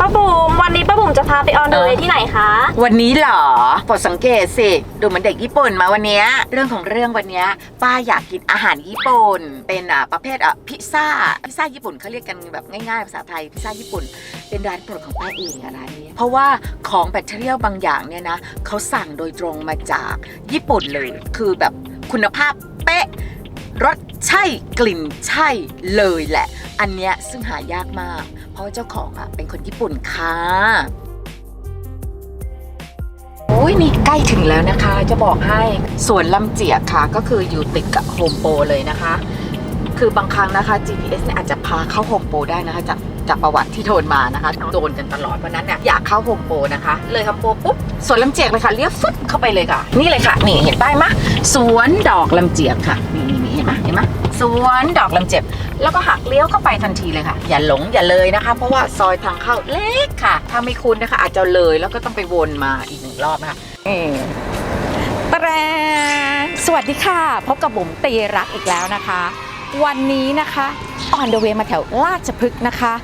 ป้าบุ๋มวันนี้ป้าบุ๋มจะพาไปออนเดอะเวย์ที่ไหนคะ วันนี้เหรอปลดสังเกตสิ ดูเหมือนเด็กญี่ปุ่นมาวันเนี้ยเรื่องของเรื่องวันเนี้ยป้าอยากกินอาหารญี่ปุ่น เป็นอะประเภทอะพิซซ่า พิซซ่าญี่ปุ่นเขาเรียกกันแบบง่ายๆภาษาไทย พิซซ่าญี่ปุ่น เป็นร้านโปรดของป้าเองอะร้านนี้เพราะว่าของแบตเตอรี่บางอย่างเนี่ยนะเขาสั่งโดยตรงมาจากญี่ปุ่นเลย คือแบบคุณภาพเป๊ะ รสใช่กลิ่นใช่เลยแหละ อันเนี้ยซึ่งหายากมาก เพราะว่าเจ้าของอะเป็นคนญี่ปุ่นค่ะโอ้ยนี่ใกล้ถึงแล้วนะคะ จะบอกให้สวนลำเจียกค่ะ ก็คืออยู่ติดกับโฮมโปรเลยนะคะ คือบางครั้งนะคะ GPS เนี่ยอาจจะพาเข้าโฮมโปรได้นะคะจากจากประวัติที่โดนมานะคะโดนกันตลอดเพราะฉะนั้นเนี่ยอยากเข้าโฮมโปรนะคะ เลยโฮมโปรปุ๊บสวนลำเจียกเลยค่ะเลี้ยวฟึดเข้าไปเลยค่ะ นี่เลยค่ะ นี่เห็นป้ายมะสวนดอกลำเจียกค่ะนี่ นี่นี่เห็นไหมสวนดอกลำเจ็บ แล้วก็หักเลี้ยวเข้าไปทันทีเลยค่ะ อย่าหลงอย่าเลยนะคะ เพราะว่าซอยทางเข้าเล็กค่ะ ถ้าไม่คุ้นนะคะ อาจจะเลยแล้วก็ต้องไปวนมาอีกหนึ่งรอบนะคะแตรสวัสดีค่ะ พบกับบุ๋มตีรักอีกแล้วนะคะ วันนี้นะคะ ออนเดอะเวย์มาแถวราชพฤกษ์นะคะ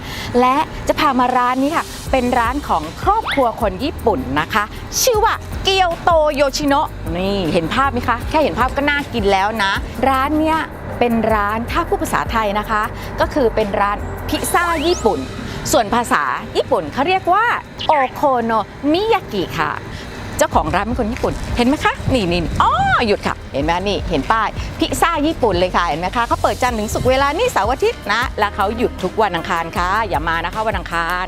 และจะพามาร้านนี้ค่ะ เป็นร้านของครอบครัวคนญี่ปุ่นนะคะ ชื่อว่าเกียวโตโยชิโนะนี่เห็นภาพไหมคะ แค่เห็นภาพก็น่ากินแล้วนะ ร้านเนี้ยเป็นร้านถ้าพูดภาษาไทยนะคะ ก็คือเป็นร้านพิซซ่าญี่ปุ่น ส่วนภาษาญี่ปุ่นเขาเรียกว่าโอโคโนมิยากิค่ะ เจ้าของร้านเป็นคนญี่ปุ่น เห็นไหมคะนี่นี่นี่อ๋อหยุดค่ะ เห็นไหมนี่เห็นป้ายพิซซ่าญี่ปุ่นเลยค่ะเห็นไหมคะเขาเปิดจันทร์ถึงศุกร์เวลานี่เสาร์อาทิตย์นะ แล้วเขาหยุดทุกวันอังคารค่ะ อย่ามานะคะวันอังคาร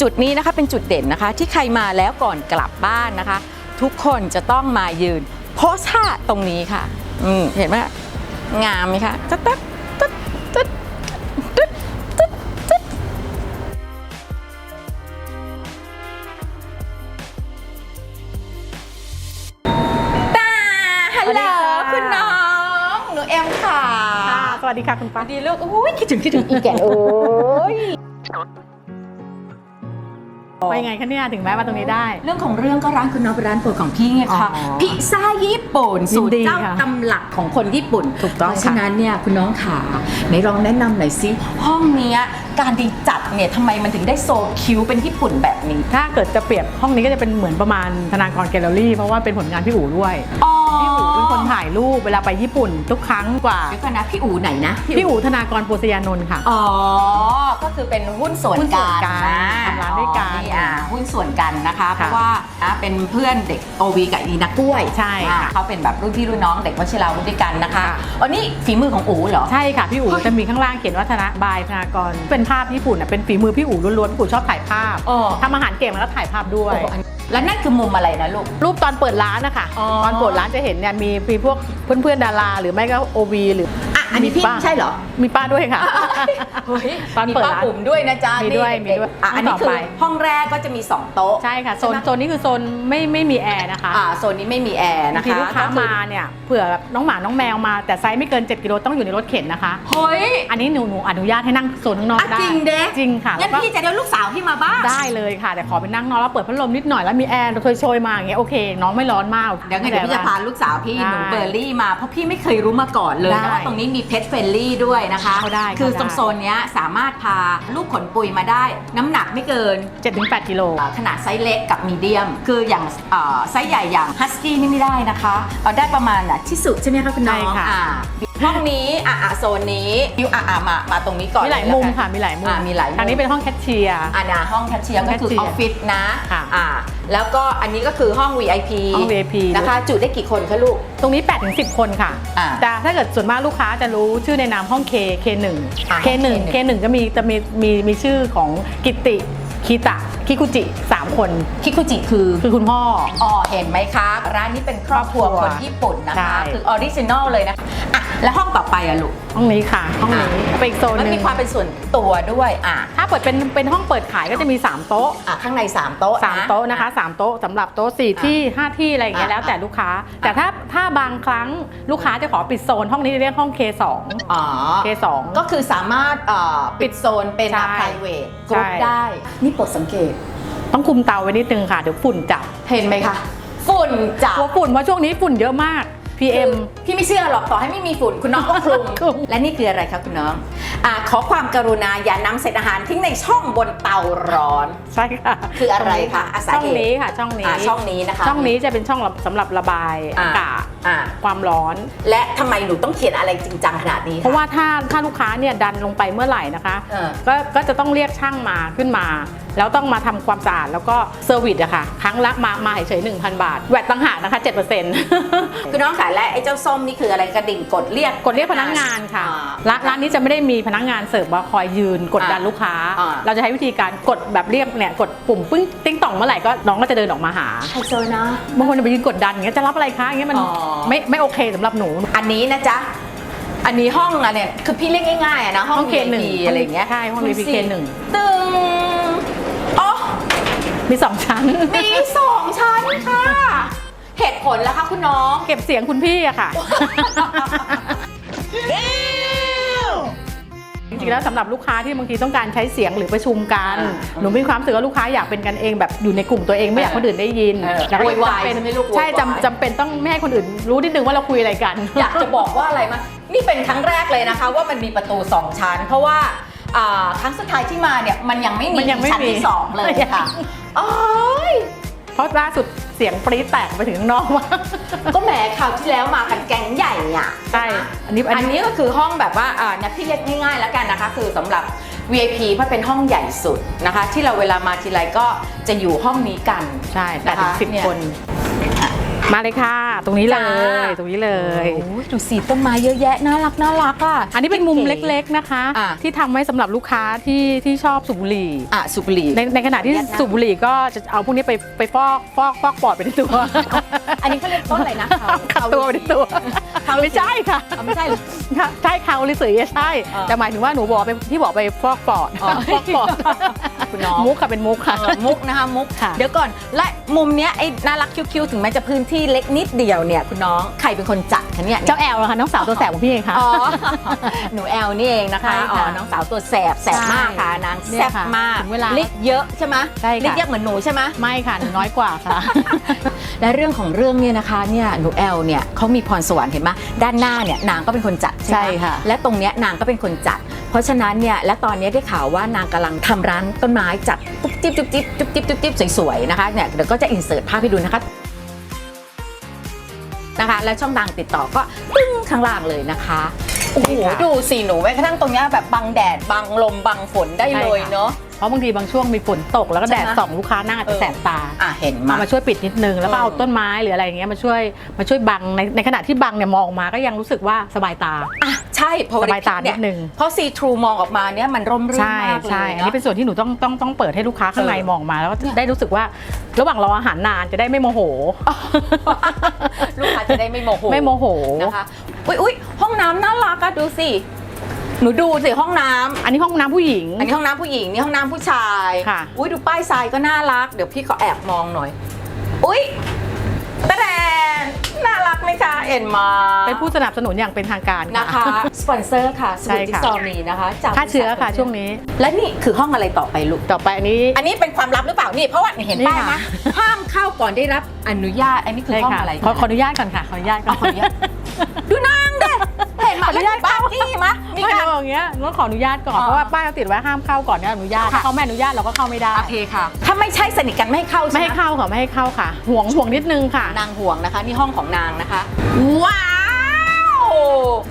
จุดนี้นะคะเป็นจุดเด่นนะคะ ที่ใครมาแล้วก่อนกลับบ้านนะคะ ทุกคนจะต้องมายืนโพสท่าตรงนี้ค่ะ อืมเห็นไหมงามไหมคะตึ๊ด สวัสดีค่ะคุณสป้าวัสดีลูกโอ้ยคิดถึงคิดถึงอีแก่โอ้ยไปยังไงคะเนี่ยถึงแม้มาตรงนี้ได้ เรื่องของเรื่องก็ร้านคุณน้องเป็นร้านโปรดของพี่ไงคะอ๋อพิซซ่าญี่ปุ่นยิสูนตรดีเจ้าค่ะตำหลักของคนญี่ปุ่นถูกต้องเพราะค่ะฉะนั้นเนี่ยคุณน้องขาไหนลองแนะนำหน่อยซิห้องเนี้ยการดีจัดเนี่ยทำไมมันถึงได้โซคิวเป็นญี่ปุ่นแบบนี้ ถ้าเกิดจะเปรียบห้องนี้ก็จะเป็นเหมือนประมาณธนากรแกลเลอรี่เพราะว่าเป็นผลงานพี่อู๋ด้วยอ๋อพี่อู๋เป็น คนถ่ายรูปเวลาไปญี่ปุ่นทุกครั้งกว่า เดี๋ยวก่อนนะพี่อู๋ไหนนะพี่อู๋ธนากรโปสยานนท์ค่ะ อ๋อ ก็คือเป็นหุ้นส่วนหุ้นส่กัวนนกันนะทำร้านด้วยกัน อ๋ออะหุ้นส่วนกันนะคะ เพค่ะราะว่าอะเป็นเพื่อนเด็กโอวีกับอีนักกล้วยใช่ค่ะ อะเขาเป็นแบบรุ่นพี่รุ่นน้องเด็กวชิราวุธด้วยกันนะคะค่ะอ๋อนี่ฝีมือของอู๋เหรอ ใช่ค่ะ พี่อู๋จะมีข้างล่างเขียนว่าธนบายธนากร เป็นภาพญี่ปุ่นอะเป็นฝีมือพี่อู๋ล้วนๆพี่อู๋ชอบถ่ายภาพอ๋อทำอาหารเก่งแล้วก็ถ่ายภาพด้วย โอ้โหอัน แล้วนั่นคือมุมอะไรนะลูก รูปตอนเปิดร้านนะคะ อ๋อ ตอนเปิดร้านจะเห็นเนี่ยมีมีพวกเพื่อนๆดารา หรือไม่ก็โอวีหรือ อะอันนี้พี่ป้า ใช่เหรอมีป้าด้วยค่ะ เฮ้ยตอนมีเปิดป้าร้านปุ่มด้วยนะจ๊ะมีด้วยนี่มีด้วยอะอันนี้ต่อคือไป ห้องแรกก็จะมี 2 โต๊ะ ใช่ค่ะโซนใช่ไหม โซนนี้คือโซนไม่ไม่มีแอร์นะคะอ่าโซนนี้ไม่มีแอร์บางนะทีคะลูกค้าก็คือมาเนี่ยเผื่อน้องหมาน้องแมวมา แต่ไซส์ไม่เกิน 7กิโลต้องอยู่ในรถเข็นนะคะ เฮ้ย อันนี้หนูหนูอนุญาตให้นั่งโซนข้างนอกอะได้จริงเด้ จริงค่ะงั้นแล้วก็พี่จะเดี๋ยวลูกสาวพี่มาบ้างได้เลยค่ะ แต่ขอไปนั่งนอนแล้วเปิดพัดลมนิดหน่อยแล้วมีแอร์โชยๆมาอย่างเงี้ยโอเค น้องไม่ร้อนมาก เดี๋ยวไงเดี๋ยวพี่จะพาลูกสาวพี่ได้หนูเบอร์รี่มาเพราะพี่ไม่เคยรู้มาก่อนเลยได้ นะว่าตรงนี้มีเพ t เฟรนลี่ด้วยนะคะเข้าได้คือเข้าได้ตรงโซนเนี้ยสามารถพาลูกขนปุยมาได้ น้ำหนักไม่เกิน 7-8 กิโลเอ่อขนาดไซส์เล็กกับมีเดียม คืออย่างเอ่อไซส์ใหญ่อย่างฮัสกี้นี่ไม่ได้นะคะ เอาได้ประมาณน่ะที่สุดใช่ไหมคะคุณน้องใช่ค่ะ อ่าห้องนี้อะอะโซนนี้ยูอะอะมามาตรงนี้ก่อนมีหลายเแวมุมกันค่ะ มีหลายมุมอะมีหลายมุมทางนี้เป็นห้องแคชเชียร์อันนะห้องแคชเชียร์ก็คือห้อองอแคชเชียร์ฟฟิศนะค่ะอ่าแล้วก็อันนี้ก็คือห้อง VIP ห้อง VIP นะคะ จุได้กี่คนคะลูก ตรงนี้ 8 ถึง 10 คนค่ะอ่าแต่ถ้าเกิดส่วนมากลูกค้าจะรู้ชื่อในนามห้อง K K1 อ่า K1 K1 ก็มีจะมีมีมีชื่อของกิตติ คิตะคิคุจิ 3 คนคิคุจิคือคือคุณพ่อ อ๋อเห็นไหมคะ ร้านนี้เป็นครอบครัวครอบครัควนญี่ปุ่นนะใช่ คะ คือออริจินอลเลยนะคะอะแล้วห้องต่อไปอะลูกห้องนี้ค่ะ ห้องนี้อ่าไปอีกโซนหมันนึมีงความเป็นส่วนตัวด้วยอะถ้าเปิดเป็นเป็นห้องเปิดขายก็จะมี 3 โต๊ะ อะข้างใน 3 โต๊ะสามโต๊ะนะคะสามโต๊ะสำหรับโต๊ะสี่ที่ 5 ที่อะไรอย่างเงี้ยอ่าแล้วแต่ลูกค้า แต่ถ้าถ้าบางครั้งลูกค้าจะขอปิดโซนห้องนี้เรียกห้อง K2 อ๋อ K2 ก็คือสามารถเอ่อปิดโซนเป็น ใช่ private กใช่รุ๊ปได้ นี่โปรดสังเกต ต้องคุมเตาไว้นิดนึงค่ะ เดี๋ยวฝุ่นจับเห็นไหมคะฝุ่นจับกลัวฝุ่นเพราะช่วงนี้ฝุ่นเยอะมาก PM พี่ไม่เชื่อหรอกต่อให้ไม่มีฝุ่นคุณน้องก็คลุมคลุมและนี่คืออะไรคะคุณน้องอะขอความกรุณาอย่านำเศษอาหารทิ้งในช่องบนเตาร้อน ใช่ค่ะ คืออะไรคะอาสาช่องเหตุนี้ค่ะช่องนี้อ่าช่องนี้นะคะ ช่องนี้จะเป็นช่องสำหรับระบายอ่าอากาศอ่าความร้อน และทำไมหนูต้องเขียนอะไรจริงจังขนาดนี้คเพราะว่าถ้าถ้าลูกค้าเนี่ยดันลงไปเมื่อไหร่นะคะเออก็ก็จะต้องเรียกช่างมาขึ้นมา แล้วต้องมาทำความสะอาดแล้วก็เซอร์วิสอะค่ะ ครั้งละมามาเฉยๆ1,000บาท แวดต่างหากนะคะ7%คือน้องขายและไอ้เจ้าส้มนี่คืออะไรกระดิ่งกดเรียกกดเรียกพนักงานค่ะอ่าร้านร้านนี้จะไม่ได้มีพนักงานเสิร์ฟมาคอยยืนกดดันอ่าลูกค้าอ่าเราจะใช้วิธีการกดแบบเรียกเนี่ยกดปุ่มปึ้งติ้งต่องเมื่อไหร่ก็น้องก็จะเดินออกมาหาไฮโซนะบางคนจะไปยืนกดดันอย่างเงี้ยจะรับอะไรคะอย่างเงี้ยมันอ๋อไม่ไม่โอเคสำหรับหนู อันนี้นะจ๊ะอันนี้ห้องอะเนี่ยคือพี่เรียกง่ายๆอะนะห้องห้อง VIP K1 อะไรอย่างเงี้ยใช่ห้องดู VIP สิ K1 ตึงอ๋อ มีสองชั้น มีสองชั้นค่ะ เหตุผลแล้วคะคุณน้อง เก็บเสียงคุณพี่อะค่ะ จริงๆแล้วสำหรับลูกค้าที่บางทีต้องการใช้เสียงหรือประชุมกัน อ่าหนูมีความรู้สึกว่าลูกค้าอยากเป็นกันเองแบบอยู่ในกลุ่มตัวเองไม่อยากให้คนอื่นได้ยินเออแล้วก็โวยวายจำเป็นใช่ไหมลูกใช่โวยวาย จำจำเป็นต้องไม่ให้คนอื่นรู้นิดนึงว่าเราคุยอะไรกัน อยากจะบอกว่าอะไรมานี่เป็นครั้งแรกเลยนะคะ ว่ามันมีประตูสองชั้น เพราะว่า อ่าครั้งสุดท้ายที่มาเนี่ยมันยังไม่มีมันยังไม่ชั้นมีที่สองเลยค่ะโอ้ยเพราะล่าสุดเสียงปรี๊ดแตกไปถึงข้างนอกว่าก็แหมคราวที่แล้วมากันแก๊งใหญ่อะ ใช่อันนี้อันนี้ก็คือห้องแบบว่าอ่าเนี่ยพี่เรียกง่ายๆแล้วกันนะคะ คือสำหรับ VIP เพราะเป็นห้องใหญ่สุดนะคะ ที่เราเวลามาทีไรก็จะอยู่ห้องนี้กัน ใช่แต่ถึงนะคะสิบเนี่ย คน มาเลยค่ะ ตรงนี้เลจ้ายตรงนี้เลย โอ้ยดูสีต้นไม้เยอะแยะน่ารักน่ารักอะ อันนี้เป็นมุมเล็กๆนะคะ อะ ที่ทำไว้สำหรับลูกค้าที่ที่ชอบสูบบุหรี่ ๆอะสุบหรี ในในขณะที่ขออนุญาตนะสูบบุหรี่ก็จะเอาพวกนี้ไปไปฟอกฟอกฟอกปอดไปในตัว อันนี้เขาเรียกต้นอะไรนะ ขัดตัวไปในตัวเขาไม่ใช่ค่ะเอาไม่ใช่เหรอค่ะใช่คาวลิสือใช่ เออแต่หมายถึงว่าหนูบอกไปที่บอกไปฟอกปอดอ๋อ ฟอกปอดคุณน้องมุกค่ะเป็นมุกค่ะ เออมุกนะคะมุก ค่ะ เดี๋ยวก่อนและมุมเนี้ยไอ้น่ารักคิ้วๆถึงแม้จะพื้นที่เล็กนิดเดียวเนี่ยคุณน้องใครเป็นคนจัดคะเนี่ย เจ้าแอลนะคะน้องสาวตัวแสบของพี่เองค่ะ อ๋อ หนูแอลนี่เองนะคะ ใช่ค่ะอ๋อ น้องสาวตัวแสบ แสบมากค่ะนางเนี่แสยบค่ะมากถึงเวลาลิดเยอะใช่ไหมใช่ค่ะ ลิดเยอะเหมือนหนูใช่ไหม ไม่ค่ะหนูน้อยกว่าค่ะ และเรื่องของเรื่องเนี่ยนะคะเนี่ยหนูแอลเนี่ยเขามีพรสวรรค์เห็นไหมด้านหน้าเนี่ยนางก็เป็นคนจัดใช่ไหมใช่ค่ะและตรงเนี้ยนางก็เป็นคนจัด เพราะฉะนั้นเนี่ยและตอนนี้ได้ข่าวว่านางกำลังทำร้านต้นไม้จัดจุ๊บจิ๊บจุ๊บจิ๊บจุ๊บจิ๊บจุ๊บจิ๊บสวยๆนะคะเนี่ยเดี๋ยวก็จะอินเสิร์ตภาพให้ดูนะคะนะคะ และช่องทางติดต่อก็ตึ้งข้างล่างเลยนะคะ โอ้โหใช่ค่ะดูสิหนูแม้กระทั่งตรงเนี้ยแบบบังแดดบังลมบังฝนได้เลยใช่ค่ะเนาะ เพราะบางทีบางช่วงมีฝนตกแล้วก็แดดใช่ไหมส่องลูกค้าหน้าอาจจะแสบตาอะเห็นมา เอามาช่วยปิดนิดนึงแล้วก็เออเอาต้นไม้หรืออะไรอย่างเงี้ยมาช่วยมาช่วยบังในในขณะที่บังเนี่ยมองออกมาก็ยังรู้สึกว่าสบายตา อะ ใช่เพราะว่สบายตาในคลิปนิดนึง เพราะซีทรูมองออกมาเนี่ยมันร่มรื่นใช่มากเลยใช่อันนี้เนาะเป็นส่วนที่หนูต้องต้องต้องเปิดให้ลูกค้าข้างในเออ มองมาแล้วก็เนี่ยได้รู้สึกว่าระหว่างรออาหารนานจะได้ไม่โมโห ลูกค้าจะได้ไม่โมโหไม่โมโห นะคะอุ้ยอุ้ยห้องน้ำน่ารักอะดูสิ หนูดูสิห้องน้ำอันนี้ห้องน้ำผู้หญิง อันนี้ห้องน้ำผู้หญิงนี่ห้องน้ำผู้ชายค่ะ อุ้ยดูป้ายทรายก็น่ารัก เดี๋ยวพี่ขอแอบมองหน่อย อุ้ยตะแดนน่ารักไหมคะเอ็นมาเป็นผู้สนับสนุนอย่างเป็นทางการ นะคะสปอนเซอร์ค่ะสใช่มุทรค่ะ ซอมีนะคะจากฆ่าเชื้อค่ะช่วงนี้ และนี่คือห้องอะไรต่อไปลูก ต่อไปอันนี้ อันนี้เป็นความลับหรือเปล่านี่เพราะว่าเห็นนี่ป้ายค่ะไหมห้ามเข้าก่อนได้รับอนุญาตอันนี้คือใช่ห้องค่ะอะไรขอขออนุญาตก่อนค่ะขออนุญาตก่อนขออนุญาตดูนางเด้ เห็นไหมาแล้วอยู่บ้านที่มะมีไม่การ เอาอย่างเงี้ยต้องขออนุญาตก่อนอ๋อเพราะว่าป้ายเขาติดไว้ห้ามเข้าก่อนได้อนุญาตค่ะถ้าเขาไม่อนุญาตเราก็เข้าไม่ได้ โอเคค่ะ ถ้าไม่ใช่สนิทกันไม่ให้เข้าไม่ใช่ให้ไหมเข้าค่ะไม่ให้เข้าค่ะ ห่วงห่วงนิดนึงค่ะ นางห่วงนะคะ นี่ห้องของนางนะคะ ว้าว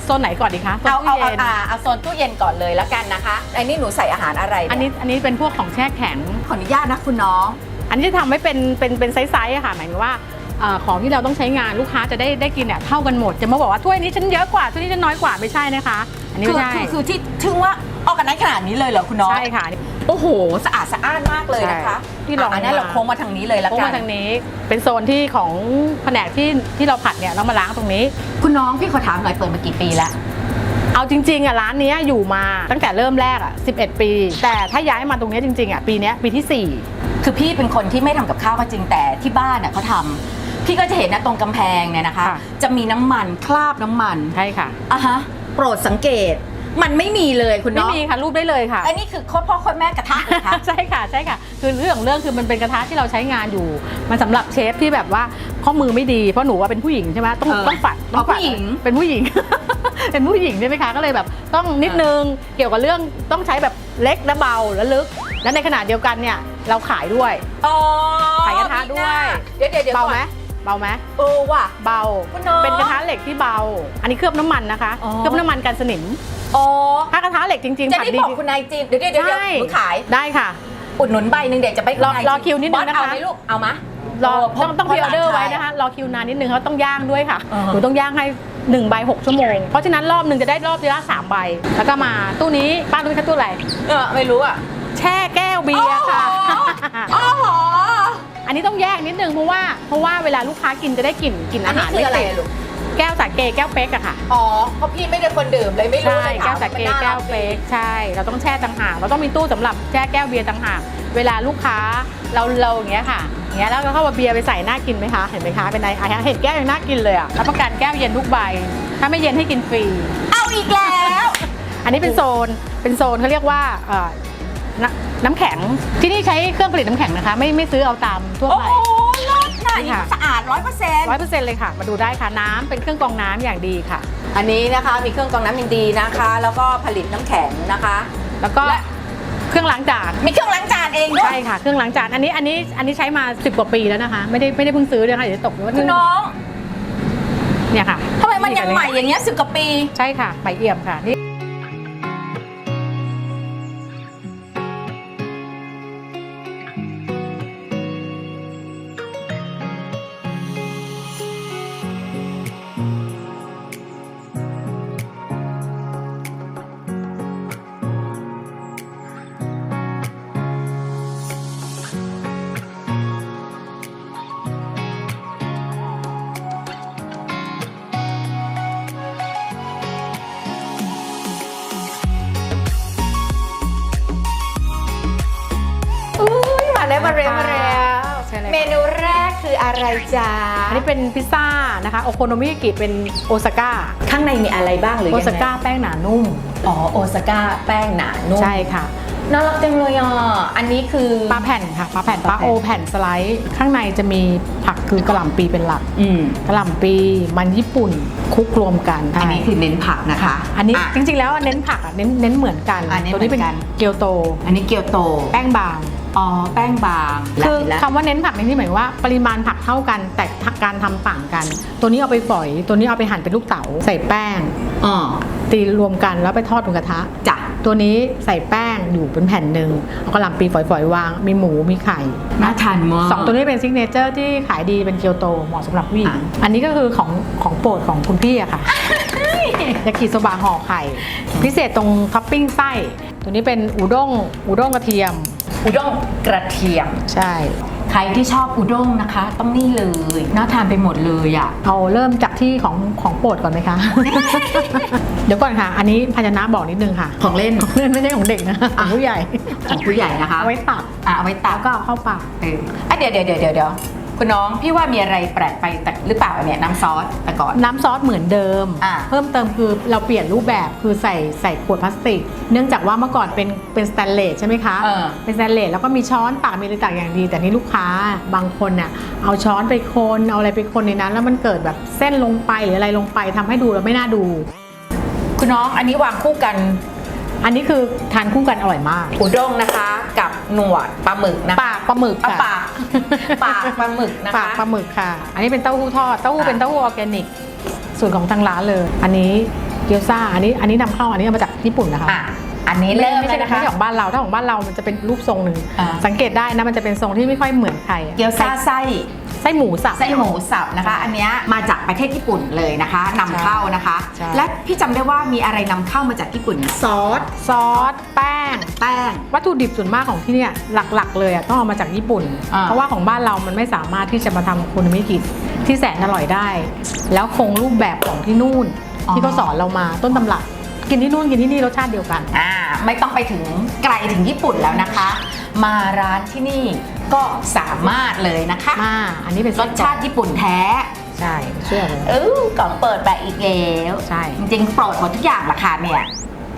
โซนไหนก่อนดีคะโซนเอาตู้เอาเอาเย็นอ่าเอาโซนตู้เย็นก่อนเลยแล้วกันนะคะอันนี้หนูใส่อาหารอะไรเยอันนี้อันนี้เป็นพวกของแช่แข็ง ขออนุญาตนะคุณน้อง อันนี้จะทำไว้เป็นเป็นเป็นไซส์ๆอะค่ะ หมายถึงว่าเอ่อของที่เราต้องใช้งานลูกค้าจะได้ได้กินเนี่ยเท่ากันหมด จะมาบอกว่าถ้วยนี้ฉันเยอะกว่าถ้วยนี้ฉันน้อยกว่าไม่ใช่นะคะ อันนี้คือไม่ใช่ คือคือที่ถึงว่าออกกันได้ขนาดนี้เลยเหรอคุณน้องใช่ค่ะ โอ้โห สะอาดสะอ้านมากเลยนะคะใช่ที่ลองะอันนั้นมาเราโค้งมาทางนี้เลยละโค้งกันมาทางนี้เป็นโซนที่ของแผนกที่ที่เราผัดเนี่ยเรามาล้างตรงนี้ คุณน้องพี่ขอถามหน่อยเปิดมากี่ปีแล้ว เอาจริงๆอะร้านเนี้ยอยู่มาตั้งแต่เริ่มแรกอะ11 ปี แต่ถ้าย้ายมาตรงเนี้ยจริงๆอะปีเนี้ยปีที่คือพี่เป็นคนที่ไม่ทำกับข้าวก็จริงแต่ที่บ้านน่ะเขาทำ พี่ก็จะเห็นนะตรงกำแพงเนี่ยนะคะจะมีน้ำมันคราบน้ำมัน4ใช่ค่ะ อะฮะโปรดสังเกต มันไม่มีเลยคุณไม่น้องมีค่ะรูปได้เลยค่ะ อันนี้คือโคตรพ่อโคตรแม่กระทะเหรอคะ ใช่ค่ะใช่ค่ะ คือเรื่องของเรื่องคือมันเป็นกระทะที่เราใช้งานอยู่ มันสำหรับเชฟที่แบบว่าข้อมือไม่ดีเพราะหนูว่าเป็นผู้หญิงใช่ไหมต้องเออต้องฝัดต้องอ๋อผู้หญิง เป็นผู้หญิง เป็นผู้หญิงใช่ไหมคะก็เลยแบบต้องนิดนึงเกี่ยวกับเรื่องต้องใช้แบบเล็กและเบาและลึก และในขณะเดียวกันเนี่ยเราขายด้วย อ๋อขายกระทะด้วยเดี๋ยวเดี๋ยวเดี๋ยวเบาก่อนไหม เบาไหมเออว่ะ เบา คุณน้องเป็นกระทะเหล็กที่เบา อันนี้เคลือบน้ำมันนะคะ อ๋อ เคลือบน้ำมันกันสนิม อ๋อถ้ากระทะเหล็กจริงๆจะผัดได้ดีบอกคุณนายจีนเดี๋ยวเดี๋ยวเดี๋ยวใช่หนูขาย ได้ค่ะ อุดหนุนใบหนึ่งเดี๋ยวจะไปรอณายรอคิวนิดนึงบอสนะคะเอาไหมลูก เอามะรอเพราะต้องต้องเพพราะรีออเดอร์ร้านไว้ขายนะคะ รอคิวนานนิดนึงเขาต้องย่างด้วยค่ะอ่าฮะ หนูต้องย่างให้1ใบ6ชั่วโมง เพราะฉะนั้นรอบหนึ่งจะได้รอบละสามใบ แล้วก็มาตู้นี้ป้ารู้ไหมคะตู้อะไร เออไม่รู้อะแช่แก้วเบียร์ค่ะอ๋อ อันนี้ต้องแยกนิดนึงเพราะว่าเพราะว่าเวลาลูกค้ากินจะได้กลิ่นกลิ่นอัอานนี้หารคืออะไรม่ติดอะลูกแก้วสาเกแก้วเป๊กอะค่ะอ๋อเพราะพี่ไม่ได้คนดื่มเลยไม่รู้ใช่เลยแก้วสาเกแก้วเป๊กใช่ เราต้องแช่ต่างหากเราต้องมีตู้สำหรับแช่แก้วเบียร์ต่างหากเวลาลูกค้าเราเราอย่างเงี้ยค่ะอย่างเงี้ยแล้วก็เข้ามาเบียร์ไปใส่น่ากินไหมคะเห็นไหมคะเป็นไงอะเห็นแก้วยังน่ากินเลยอะรับประกันแก้วเย็นทุกใบ ถ้าไม่เย็นให้กินฟรีเอาอีกแล้ว อันนี้เป็นโซนเป็นโซนเขาเรียกว่าเอ่อ น้ำน้ำแข็ง ที่นี่ใช้เครื่องผลิตน้ำแข็งนะคะ ไม่ไม่ซื้อเอาตามทั่วโอ้ไป โหรสน่ะนี่นี่ค่ะ สะอาดร้อยเปอร์เซ็นต์ร้อยเปอร์เซ็นต์เลยค่ะ มาดูได้ค่ะน้ำเป็นเครื่องกรองน้ำอย่างดีค่ะ อันนี้นะคะมีเครื่องกรองน้ำยินดีนะคะ แล้วก็ผลิตน้ำแข็งนะคะ แล้วก็และ เครื่องล้างจานมีเครื่องล้างจานเองด้วย ใช่ค่ะเครื่องล้างจานอันนี้อันนี้อันนี้ใช้มา 10 กว่าปีแล้วนะคะ ไม่ได้ไม่ได้เพิ่งซื้อเลยค่ะเดี๋ยวจะตกว่าคุณน้องเนี่ยค่ะทำไมมันยังใหม่อย่างเงี้ยสิบกว่าปี ใช่ค่ะใบเอี่ยมค่ะนี่ ออะไรจ๊ะอันนี้เป็นพิซซ่านะคะโอโคโนมิยากิเป็นโอซาก้าข้างในมีอะไรบ้างหรือโอยังซาไงก้าแป้งหนานุ่ม อ๋อโอซาก้าแป้งหนานุ่ม ใช่ค่ะน่ารักจังเลยอะ อันนี้คือปลาแผ่นค่ะปลาแผ่นปปลาลาแผ่นโอแผ่นสไลด์ ข้างในจะมีผักคือกระหล่ำปีเป็นหลักอืมกระหล่ำปีมันญี่ปุ่นคลุกรวมกัน อันนี้คือเน้นผักนะคะ อันนี้ะจริงๆแล้วเน้นผักอะเน้นเน้นเหมือนกันอะเน้นตัวนี้เป็นเหมือนกันเกียวโต อันนี้เกียวโต แป้งบาง อ๋อแป้งบางคือและคำว่าเน้นผักในที่หมายว่าปริมาณผักเท่ากัน แต่การทำต่างกัน ตัวนี้เอาไปฝอย ตัวนี้เอาไปหั่นเป็นลูกเต๋าใส่แป้งอ๋อตีรวมกันแล้วไปทอดบนกระทะจ้ะตัวนี้ใส่แป้งอยู่เป็นแผ่นหนึ่งเอากระหล่ำปีฝอยๆวาง มีหมูมีไข่น่าทานมากสองตัวนี้เป็นซิกเนเจอร์ที่ขายดีเป็นเกียวโตเหมาะสำหรับผู้หญิงอะอันนี้ก็คือของของโปรดของคุณพี่อะค่ะยากิโซบะห่อไข่ พิเศษตรงท็อปปิ้งไส้ ตัวนี้เป็นอุด้งอุด้งกระเทียม อุด้งกระเทียม ใช่ ใครที่ชอบอุด้งนะคะ ต้องนี่เลยน่าทานไปหมดเลยอะ เอาเริ่มจากที่ของของโปรดก่อนไหมคะ เดี๋ยวก่อนค่ะ อันนี้ภาชนะบอกนิดนึงค่ะ ของเล่น ของเล่นไม่ใช่ของเด็กนะของผู้ใหญ่ของผู้ใหญ่นะคะ เอาไว้ตักอะเอาไว้ตัแล้กวก็เอาเข้าปากเอออะเดี๋ยวเดี๋ยวเดี๋ยวเดี๋ยวเดี๋ยว คุณน้องพี่ว่ามีอะไรแปลกไปแต่หรือเปล่าเนี่ยน้ำซอสแต่ก่อน น้ำซอสเหมือนเดิม อะเพิ่มเติมคือเราเปลี่ยนรูปแบบคือใส่ใส่ขวดพลาสติก เนื่องจากว่าเมื่อก่อนเป็นเป็นสแตนเลสใช่ไหมคะเออ เป็นสแตนเลสแล้วก็มีช้อนปากมีอะไรต่างอย่างดี แต่นี่ลูกค้าบางคนน่ะเอาช้อนไปคนเอาอะไรไปคนในนั้น แล้วมันเกิดแบบเส้นลงไปหรืออะไรลงไปทำให้ดูแล้วไม่น่าดู คุณน้องอันนี้วางคู่กัน อันนี้คือทานคู่กันอร่อยมากอุด้งนะคะ กับหนวดปลาหมึกนะคะปากปลาหมึกอะค่ะปากปากปลาหมึกนะคะปากปลาหมึกค่ะ อันนี้เป็นเต้าหู้ทอดเต้าหู้อะเป็นเต้าหู้ออร์แกนิก สูตรของทางร้านเลย อันนี้เกี๊ยวซ่าอันนี้อันนี้นำเข้าอันนี้เอามาจากญี่ปุ่นนะคะอะ อันนี้เริ่มไม่เลใช่ยนะนะคะคะไม่ใช่ของบ้านเราถ้าของบ้านเรามันจะเป็นรูปทรงหนึ่งอ่า สังเกตได้นะมันจะเป็นทรงที่ไม่ค่อยเหมือนใครอะเกี๊ยวซ่าไส้ไส้หมูสับ ไส้หมูสับนะคะ อันเนี้ยมาจากประเทศญี่ปุ่นเลยนะคะนำเข้านะคะ ใช่ และพี่จำได้ว่ามีอะไรนำเข้ามาจากญี่ปุ่นซอสซอส แป้ง แป้ง วัตถุดิบส่วนมากของที่เนี่ยหลักๆ เลยอะต้องเอามาจากญี่ปุ่น อ่า เพราะว่าของบ้านเรามันไม่สามารถที่จะมาทำโคโนมิกิที่แสนอร่อยได้ แล้วคงรูปแบบของที่นู่น ที่เขาสอนเรามาต้นตำรับ กินที่นู่นกินที่นี่รสชาติเดียวกัน อ่าไม่ต้องไปถึงไกลถึงญี่ปุ่นแล้วนะคะ มาร้านที่นี่ก็สามารถเลยนะคะมาอันนี้เป็นรสชาติญี่ปุ่นแท้ ใช่เชื่อเลยเออก่อนเปิดแบบอีกแล้วใช่จริงๆโปรดหมดทุกอย่างราคาเนี่ย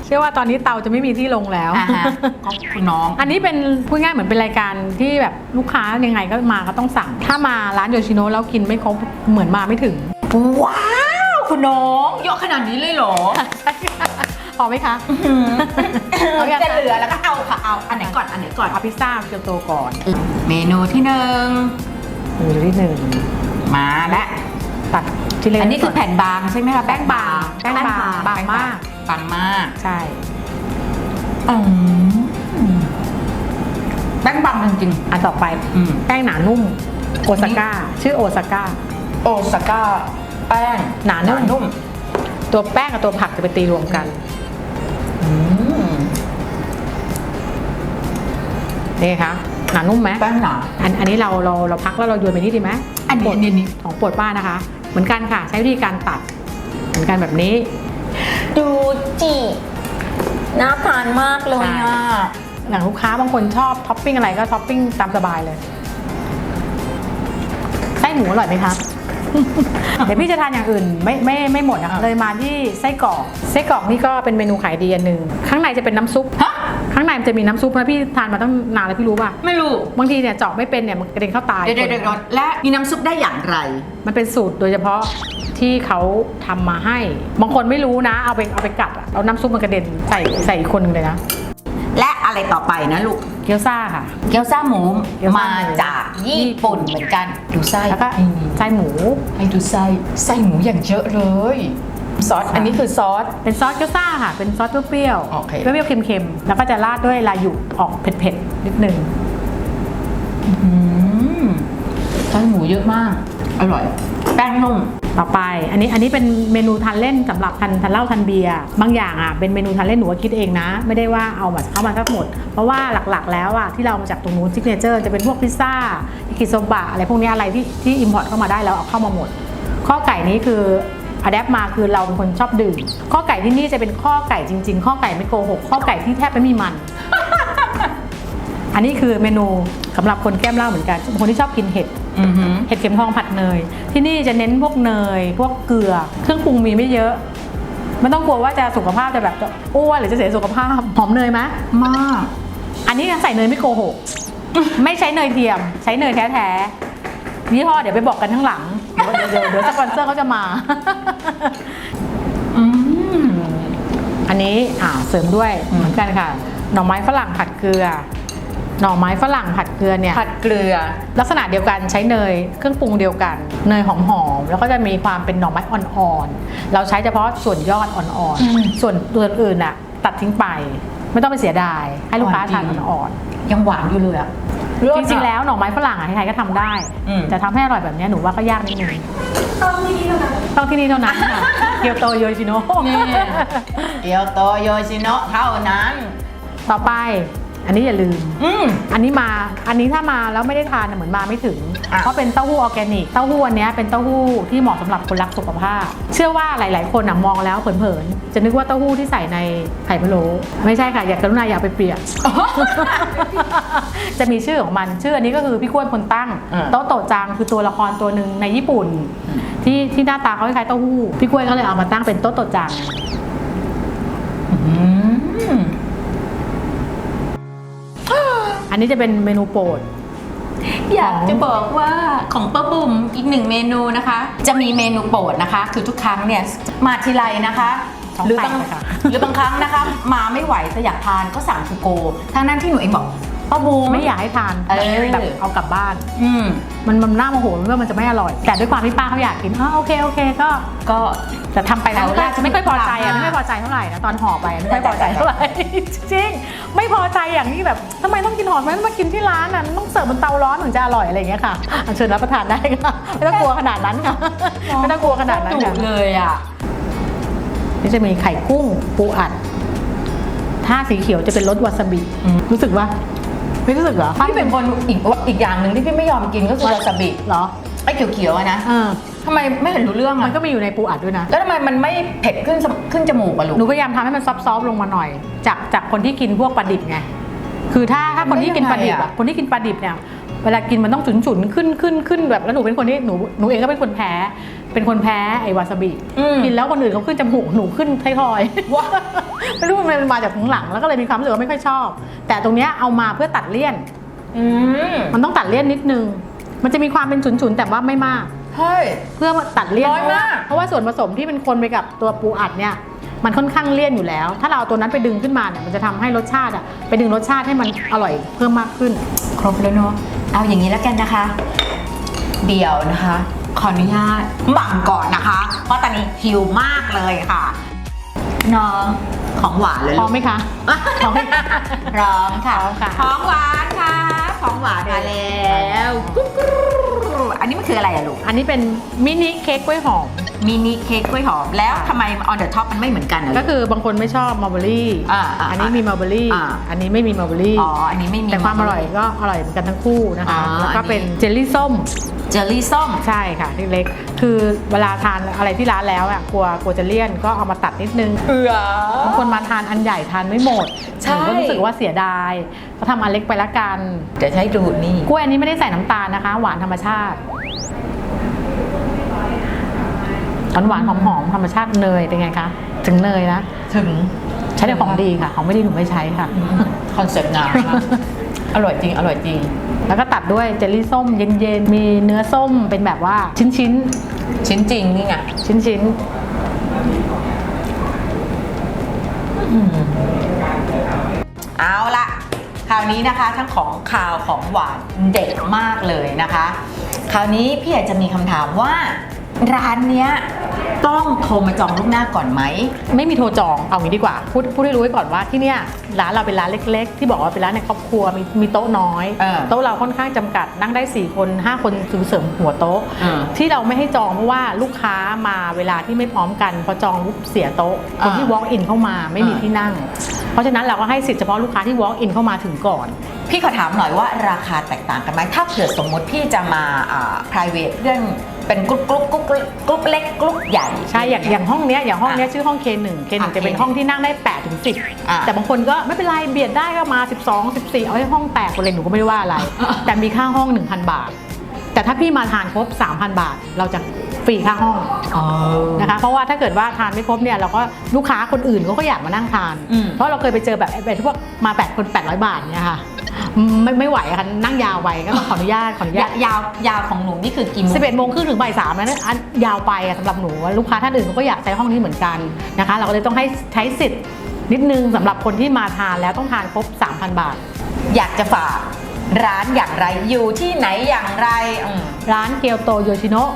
เชื่อว่าตอนนี้เตาจะไม่มีที่ลงแล้วอ่าฮะก็คุณน้อง อันนี้เป็นพูดง่ายเหมือนเป็นรายการที่แบบลูกค้ายังไงก็มาก็ต้องสั่ง ถ้ามาร้านโยชิโนะแล้วกินไม่ครบเหมือนมาไม่ถึงว้าว คุณน้องเยอะขนาดนี้เลยเหรอพอไหมคะเอายังจะเหลือแล้วก็เอาค่ะเอาอันไหนก่อนอันไหนก่อนเอาพิซซ่าเกียวโตก่อน เมนูที่หนึ่งเมนูที่หนึ่งมาและตัดที่เล็กอันนี้คือแผ่นบางใช่ไหมคะแป้งบางแป้งบางบางมากบางมากใช่อืมแป้งบางจริงอันต่อไปๆอืมแป้งหนานุ่มโอซาก้าชื่อโอซาก้าโอซาก้า แป้งหนานุ่มนุ่ม ตัวแป้งกับตัวผักจะไปตีรวมกันอืมนี่คะหนานุ่มไหมแป้งหนาอันอันนี้เราเราเราพักแล้วเราโยนไปนี่ดีไหมอันนี้อันนี้นี่ของโปรดป้านะคะ เหมือนกันค่ะ ใช้วิธีการตัด เหมือนกันแบบนี้ ดูจิน่าทานมากเลยอะอย่างลูกค้าบางคนชอบท็อปปิ้งอะไรก็ท็อปปิ้งตามสบายเลยไส้หมูอร่อยไหมคะ เดี๋ยวพี่จะทานอย่างอื่นไม่ไม่ไม่หมดนะคะเลยมาที่ไส้กรอกไส้กรอกนี่ก็เป็นเมนูขายดีอันหนึ่งข้างในจะเป็นน้ำซุปฮะข้างในมันจะมีน้ำซุปนะพี่ทานมาตั้งนานแล้วพี่รู้ป่ะไม่รู้บางทีเนี่ยเจาะไม่เป็นเนี่ยมันกระเด็นเข้าตายเดี๋ยวเดี๋ยวเดี๋ยวและมีน้ำซุปได้อย่างไร มันเป็นสูตรโดยเฉพาะที่เขาทำมาให้ บางคนไม่รู้นะ เอาไปเอาไปกัดอะเอาน้ำซุปมันกระเด็นใส่ใส่อีกคนหนึงเลยนะและ อะไรต่อไปนะลูก เกี๊ยวซ่าค่ะ เกี๊ยวซ่าหมูเกี๊ยวซ่ามาหมู จากญี่ปุ่นเหมือนกัน ดูไส้แล้วก็อืมไส้หมู ให้ดูไส้ไส้หมูอย่างเยอะเลย ซอส อันนี้คือซอส เป็นซอสเกี๊ยวซ่าค่ะ เป็นซอสเปรี้ยวโอเค เปรี้ยวๆเค็มๆ แล้วก็จะราดด้วยลายุออกเผ็ดๆ นิดนึง อืมไส้หมูเยอะมาก อร่อย แป้งนุ่ม ต่อไป อันนี้อันนี้เป็นเมนูทานเล่นสำหรับทานทานเหล้าทานเบียร์บางอย่างอะเป็นเมนูทานเล่นหนูคิดเองนะ ไม่ได้ว่าเอามาเข้ามาทั้งหมด เพราะว่าหลักๆ แล้วอะที่เรามาจากตรงนู้นซิกเนเจอร์จะเป็นพวกพิซซ่าอิกิโซบะอะไรพวกนี้อะไรที่ที่อิมพอร์ตเข้ามาได้แล้วเอาเข้ามาหมด ข้อไก่นี้คืออะแดปมาคือเราเป็นคนชอบดื่มข้อไก่ที่นี่จะเป็นข้อไก่จริง ๆ ข้อไก่ไม่โกหกข้อไก่ที่แทบไม่มีมัน อันนี้คือเมนูสำหรับคนแก้มเหล้าเหมือนกันคนที่ชอบกินเห็ดอือหือเห็ดเข็มทองผัดเนย ที่นี่จะเน้นพวกเนย พวกเกลือ เครื่องปรุงมีไม่เยอะไม่ต้องกลัวว่าจะสุขภาพจะแบบจะอ้วนหรือจะเสียสุขภาพหอมเนยไหมมาก อันนี้ใส่เนยไม่โกหกไม่ใช้เนยเทียม ใช้เนยแท้ๆยี่ห้อเดี๋ยวไปบอกกันข้างหลัง เดี๋ยวเดี๋ยวเดี๋ยวสปอนเซอร์เขาจะมาอืมอันนี้อ่าเสริมด้วยอืมเหมือนกันค่ะ หน่อไม้ฝรั่งผัดเกลือ หน่อไม้ฝรั่งผัดเกลือเนี่ยผัดเกลือ ลักษณะเดียวกันใช้เนยเครื่องปรุงเดียวกัน เนยหอมๆแล้วก็จะมีความเป็นหน่อไม้อ่อนๆเราใช้เฉพาะส่วนยอดอ่อนอืมๆส่วนตัวอื่นน่ะตัดทิ้งไป ไม่ต้องไปเสียดาย ให้ลูกค้าทานอ่อนจริงอ่อนยังหวานอยู่เลยอะๆจริงๆแล้วหน่อไม้ฝรั่งอะใครๆก็ทำได้อืมแต่ทำให้อร่อยแบบเนี้ยหนูว่าก็ยากนิดนึงต้องที่นี่เท่านั้นต้องที่นี่เท่านั้นค่ะเกียวโตโยชิโนะนี่เกียวโตโยชิโนะเท่านั้น ต่อไป อันนี้อย่าลืม อืม อันนี้มา อันนี้ถ้ามาแล้วไม่ได้ทานน่ะเหมือนมาไม่ถึง อะ เพราะเป็นเต้าหู้ออร์แกนิก เต้าหู้อันเนี้ยเป็นเต้าหู้ที่เหมาะสำหรับคนรักสุขภาพ เชื่อว่าหลาย ๆ คนน่ะมองแล้วเผิน ๆ จะนึกว่าเต้าหู้ที่ใส่ในไข่พะโล้ไม่ใช่ค่ะ อย่ากรุณาอย่าไปเปรียบจะมีชื่อของมัน ชื่ออันนี้ก็คือพี่กล้วยพลตั้ง อ่า โตโตะจังคือตัวละครตัวหนึ่งในญี่ปุ่น ที่ที่หน้าตาเขาคล้ายๆเต้าหู้ พี่กล้วยก็เลยเอามาตั้งเป็นโตโตะจังอืม นนี้จะเป็นเมนูโปรด อยากจะบอกว่าของป้าบุ๋มอีกหนึ่งเมนูนะคะ จะมีเมนูโปรดนะคะ คือทุกครั้งเนี่ยมาทีไรนะคะท้องหรือแตกบางเลยค่ะหรือบางครั้งนะคะ มาไม่ไหวแต่อยากทานก็สั่งทูโกทั้งนั้นที่หนูเองบอก ป้าบุ๋มไม่อยากให้ทานเออ แบบเอากลับบ้าน อืมมันมันน่าโมโหว่ามันจะไม่อร่อย แต่ด้วยความที่ป้าเขาอยากกินอ๋อโอเคโอเคก็ก็แต่ทำไปแล้วเอาไม่ละค่อยไม่ค่อยพอใจอะอ่าไม่ค่อยพอใจเท่าไหร่นะตอนห่อไปไม่ค่อยพอใจเท่าไหร่จริงๆไม่พอใจอย่างที่แบบทำไมต้องกินห่อทำไมต้องมากินที่ร้านอะต้องเสิร์ฟบนเตาร้อนถึงจะอร่อยอะไรอย่างเงี้ยค่ะอะเชิญรับประทานได้ค่ะไม่ต้องกลัวขนาดนั้นค่ะไม่ต้องกลัวขนาดนั้นดุค่ะเลยอะนี่จะมีไข่กุ้งปูอัด ถ้าสีเขียวจะเป็นรสวาซาบิอืมรู้สึกว่า ไม่รู้สึกเหรอพี่เป็นคนอีกอีกอย่างหนึ่งที่พี่ไม่ยอมกินก็คือวาซาบิเหรอไอ้เขียวๆอะนะเออทำไมไม่เห็นรู้เรื่องมันอะก็มีอยู่ในปูอัดด้วยนะ แล้วทำไมมันไม่เผ็ดขึ้นสมขึ้นจมูกอะลูก หนูพยายามทำให้มันซอฟต์ๆลงมาหน่อย จากจากคนที่กินพวกปลาดิบไงคือถ้าถ้าคนที่กินปลาดิบได้ยังไงอะอะคนที่กินปลาดิบเนี่ยเวลากินมันต้องฉุนๆขึ้นขึ้นขึ้นแบบแล้วหนูเป็นคนที่หนูหนูเองก็เป็นคนแพ้ เป็นคนแพ้ไอ้วาซาบิอืม กินแล้วคนอื่นเขาขึ้นจมูกหนูขึ้นไทยทอยว้าไม่รู้มันมาจากข้างหลังแล้วก็เลยมีความรู้สึกว่าไม่ค่อยชอบ แต่ตรงเนี้ยเอามาเพื่อตัดเลี่ยน อืมมันต้องตัดเลี่ยนนิดนึง มันจะมีความเป็นฉุนๆแต่ว่าไม่มาก เฮ้ย เพื่อมาตัดเลี่ยนน้อยมาก เพราะว่าส่วนผสมที่เป็นคนไปกับตัวปูอัดเนี่ย มันค่อนข้างเลี่ยนอยู่แล้ว ถ้าเราเอาตัวนั้นไปดึงขึ้นมาเนี่ยมันจะทำให้รสชาติอะไปดึงรสชาติให้มันอร่อยเพิ่มมากขึ้น ครบแล้วเนาะเอาอย่างนี้แล้วกันนะคะ เดี๋ยวนะคะ ขออนุญาตหมั่งก่อนนะคะ เพราะตอนนี้หิวมากเลยค่ะ น้องของหวานเลยพร้อมไหมคะพร้อมไหมพร้อมค่ะพร้อมค่ะของหวานค่ะของหวานมาแล้วกุ๊กกรูอันนี้มันคืออะไรอะลูก อันนี้เป็นมินิเค้กกล้วยหอม มินิเค้กกล้วยหอม แล้วทำไมออนเดอะท็อปมันไม่เหมือนกันอะก็ลูกคือบางคนไม่ชอบมาร์เบอรี่อ่าอ่าอันนี้มีมาร์เบอรี่อ่าอันนี้ไม่มีมาร์เบอรี่ อ๋อ อันนี้ไม่มี แต่ความอร่อยก็อร่อยเหมือนกันทั้งคู่นะคะอ๋อแล้วก็อันนี้เป็นเจลลี่ส้ม เจลลี่ส้ม ใช่ค่ะเล็กๆคือเวลาทานอะไรที่ร้านแล้วอะกลัวกลัวจะเลี่ยนก็เอามาตัดนิดนึงเอือบางคนมาทานอันใหญ่ทานไม่หมดใช่ หนูก็รู้สึกว่าเสียดายก็ทำอันเล็กไปละกัน เดี๋ยวจะให้ดูนี่ กล้วยอันนี้ไม่ได้ใส่น้ำตาลนะคะ หวานธรรมชาติหวานหวานๆหอมๆธรรมชาติเนยเป็นไงคะ ถึงเนยนะ ถึงใช้แต่ของดีค่ะ ของไม่ดีหนูไม่ใช้ค่ะ คอนเซ็ปต์งานมาก อร่อยจริง อร่อยจริง แล้วก็ตัดด้วยเจลลี่ส้มเย็นๆ มีเนื้อส้มเป็นแบบว่าชิ้นชิ้นจริงนี่ไงๆ ชิ้นเอาละคราวนี้นะคะทั้งของคาวของหวานเด็ดมากเลยนะคะ คราวนี้พี่อยากจะมีคำถามว่า ร้านเนี้ย ต้องโทรมาจองล่วงหน้าก่อนไหมๆไม่มีโทรจองเอางี้ดีกว่า พูดพูดให้รู้ไว้ก่อนว่าที่เนี่ยร้านเราเป็นร้านเล็ก ๆ ที่บอกว่าเป็นร้านในครอบครัวมีมีโต๊ะน้อย เออโต๊ะเราค่อนข้างจำกัดนั่งได้ 4 คน 5 คนคือเสริมหัวโต๊ะ เออที่เราไม่ให้จองเพราะว่าลูกค้ามาเวลาที่ไม่พร้อมกันพอจองปุ๊บเสียโต๊ะคนที่ อ่า walk in เข้ามาไม่มีอ่าที่นั่ง เพราะฉะนั้นเราก็ให้สิทธิ์เฉพาะลูกค้าที่ walk in เข้ามาถึงก่อน พี่ขอถามหน่อยว่าราคาแตกต่างกันไหมถ้าเผื่อสมมุติพี่จะมาอ่า private เรื่อง เป็นกรุ๊ปกรุ๊ปกรุ๊ปกรุ๊ปเล็กกรุ๊ปใหญ่ ใช่อย่างอย่างห้องเนี้ยอย่างห้องเนี้ยชื่อห้อง K1 K1 อะจะเป็น K1 ห้องที่นั่งได้8ถึงอะ10 แต่บางคนก็ไม่เป็นไรเบียดได้ก็มา 12 14 เอาให้ห้องแตกไปเลยหนูก็ไม่ได้ว่าอะไร แต่มีค่าห้อง 1,000 บาท แต่ถ้าพี่มาทานครบ 3,000 บาท เราจะฟรีค่าห้องอ๋อนะคะเพราะว่าถ้าเกิดว่าทานไม่ครบเนี่ยเราก็ลูกค้าคนอื่นเขาก็อยากมานั่งทานอืมเพราะเราเคยไปเจอแบบแบบที่พวกมา8คน800 บาทเนี่ยค่ะ ไม่ไม่ไหวอะค่ะนั่งยาวไปก็ต้องขออนุญาตขออนุญาต ยาวยาวยาวของหนูนี่คือกี่โมง11โมงครึ่งถึงบ่ายสามนะอันยาวไปอะสำหรับหนูว่าลูกค้าท่านอื่นเขาก็อยากใช้ห้องนี้เหมือนกันนะคะ เราก็เลยต้องให้ใช้สิทธิ์นิดนึงสำหรับคนที่มาทานแล้วต้องทานครบ 3,000 บาท อยากจะฝากร้านอย่างไรอยู่ที่ไหนอย่างไรอืม ร้านเกียวโตโยชิโนะ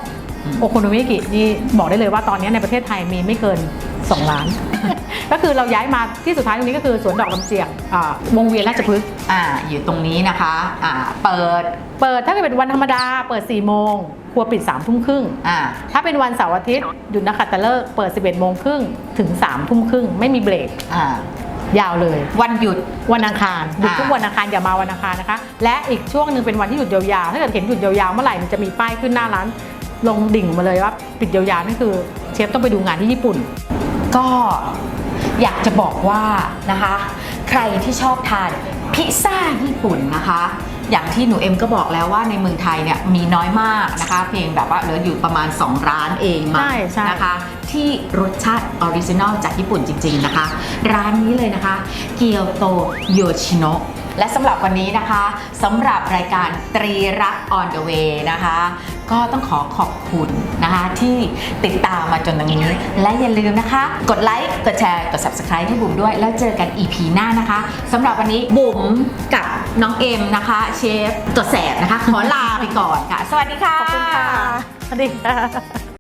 โอโคโนมิกินี่บอกได้เลยว่าตอนนี้ในประเทศไทยมีไม่เกิน 2 ล้าน ก็คือเราย้ายมาที่สุดท้ายตรงนี้ก็คือสวนดอกลำเจียกอ่าวงเวียนราชพฤกษ์อ่าอยู่ตรงนี้นะคะอ่าเปิดเปิดถ้าเกิดเป็นวันธรรมดาเปิด 4 โมงครัวปิด3ทุ่มครึ่ง อ่าถ้าเป็นวันเสาร์อาทิตย์หยุดนักขัตฤกษ์เปิด 11โมงครึ่งถึง3ทุ่มครึ่งไม่มีเบรกอ่ายาวเลย วันหยุดวันอังคารหยุดอ่าทุกวันอังคารอย่ามาวันอังคารนะคะ และอีกช่วงหนึ่งเป็นวันที่หยุดยาวๆถ้าเกิดเห็นหยุดยาวๆเมื่อไหร่มันจะมีป้ายขึ้นหน้าร้านลงดิ่งมาเลยว่าปิดยาวๆนั่นคือ เชฟต้องไปดูงานที่ญี่ปุ่น ก็ อยากจะบอกว่านะคะ ใครที่ชอบทานพิซซ่าญี่ปุ่นนะคะ อย่างที่หนูเอ็มก็บอกแล้วว่าในเมืองไทยเนี่ยมีน้อยมากนะคะ เพียงแบบว่าเหลืออยู่ประมาณ 2 ร้านเองมาใช่ใช่ นะคะ ที่รสชาติออริจินอลจากญี่ปุ่นจริง ๆนะคะ ร้านนี้เลยนะคะ เกียวโตโยชิโนะ และสำหรับวันนี้นะคะสำหรับรายการตรีรัก on the way นะคะ ก็ต้องขอขอบคุณนะคะที่ติดตามมาจนตรงนี้ และอย่าลืมนะคะ กดไลค์ กดแชร์ กด subscribe ให้บุ๋มด้วย แล้วเจอกัน EP หน้านะคะสำหรับวันนี้บุ๋มกับน้องเอ็มนะคะ เชฟตัวแสบนะคะ ขอลาไปก่อนค่ะ สวัสดีค่ะ ขอบคุณค่ะ สวัสดีค่ะ